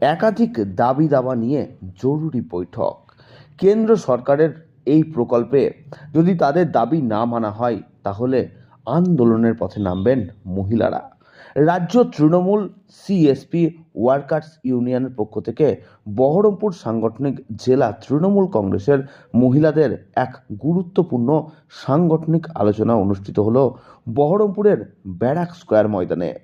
একাধিক দাবি দাবা নিয়ে জরুরি বৈঠক। কেন্দ্র সরকারের এই প্রকল্পে যদি তাদের দাবি না মানা হয়, তাহলে আন্দোলনের পথে নামবেন মহিলারা। রাজ্য তৃণমূল সিএসপি ওয়ার্কার্স ইউনিয়নের পক্ষ থেকে বহরমপুর সাংগঠনিক জেলা তৃণমূল কংগ্রেসের মহিলাদের এক গুরুত্বপূর্ণ সাংগঠনিক আলোচনা অনুষ্ঠিত হলো বহরমপুরের ব্যারাক স্কোয়ার ময়দানে।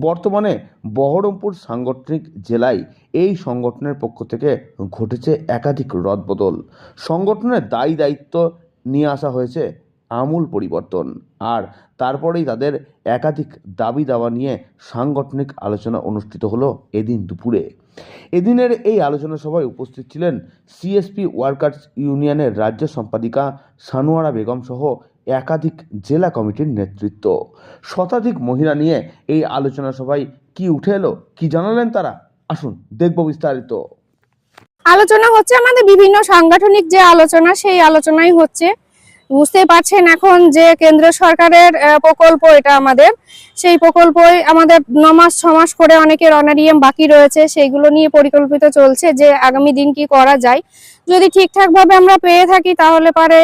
বর্তমানে বহরমপুর সাংগঠনিক জেলায় এই সংগঠনের পক্ষ থেকে ঘটেছে একাধিক রদবদল। সংগঠনের দায়ী দায়িত্ব নিয়ে আসা হয়েছে আমূল পরিবর্তন। আর তারপরেই তাদের একাধিক দাবি দাওয়া নিয়ে সাংগঠনিক আলোচনা অনুষ্ঠিত হলো এদিন দুপুরে। এদিনের এই আলোচনা সভায় উপস্থিত ছিলেন সিএসপি ওয়ার্কার্স ইউনিয়নের রাজ্য সম্পাদিকা সানোয়ারা বেগম সহ একাধিক জেলা কমিটির নেতৃত্ব। শতাধিক মহিলা নিয়ে এই আলোচনা সভায় কি উঠে এলো, কি জানালেন তারা? আসুন, দেখব বিস্তারিত। আলোচনা হচ্ছে আমাদের বিভিন্ন সাংগঠনিক যে আলোচনা, সেই আলোচনাই হচ্ছে। বুঝতেই পারছেন এখন যে কেন্দ্র সরকারের প্রকল্প এটা আমাদের। সেই প্রকল্পই আমাদের ন মাস করে অনেকের অনারিয়াম বাকি রয়েছে, সেইগুলো নিয়ে পরিকল্পিত চলছে যে আগামী দিন কি করা যায়। যদি ঠিকঠাক ভাবে আমরা পেয়ে থাকি তাহলে পারে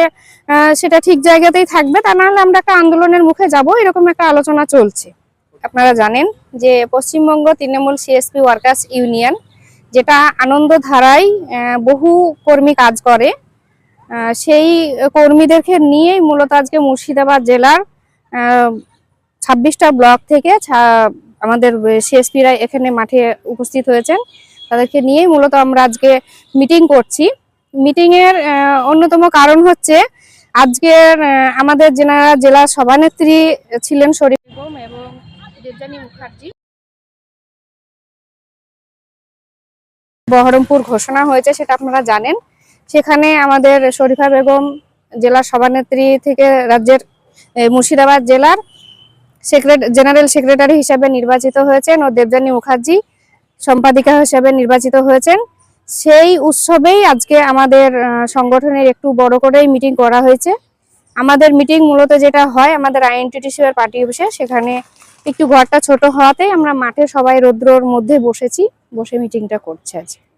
সেটা ঠিক জায়গাতেই থাকবে। তা নাহলে আমরা একটা আন্দোলনের মুখে যাব, এরকম একটা আলোচনা চলছে। আপনারা জানেন যে Paschimbanga Trinamool CSP workers union যেটা আনন্দ ধারায় বহু কর্মী কাজ করে। সেই কর্মীদেরকে নিয়েই মূলত আজকে মুর্শিদাবাদ জেলার ছাব্বিশটা ব্লক থেকে আমাদের সিএসপিরা এখানে মাঠে উপস্থিত হয়েছেন। তাদেরকে নিয়েই মূলত আমরা আজকে মিটিং করছি। মিটিং এর অন্যতম কারণ হচ্ছে আজকের আমাদের জেনারা জেলা সভানেত্রী ছিলেন শরীফ এবং দেবযানী মুখার্জি। বহরমপুর ঘোষণা হয়েছে, সেটা আপনারা জানেন। সেখানে আমাদের শরীফা বেগম জেলার সভানেত্রী থেকে রাজ্যের মুর্শিদাবাদ জেলার সেক্রেট জেনারেল সেক্রেটারি হিসেবে নির্বাচিত হয়েছেন ও দেবযানী মুখার্জি সম্পাদিকা হিসেবে নির্বাচিত হয়েছেন। সেই উৎসবেই আজকে আমাদের সংগঠনের একটু বড় করেই মিটিং করা হয়েছে। আমাদের মিটিং মূলত যেটা হয়, আমাদের আইএনটিটিসি এর পার্টি অফিসে, সেখানে একটু ঘরটা ছোট হওয়াতেই আমরা মাঠে সবাই রৌদ্রর মধ্যে বসেছি, বসে মিটিংটা করছে আজকে।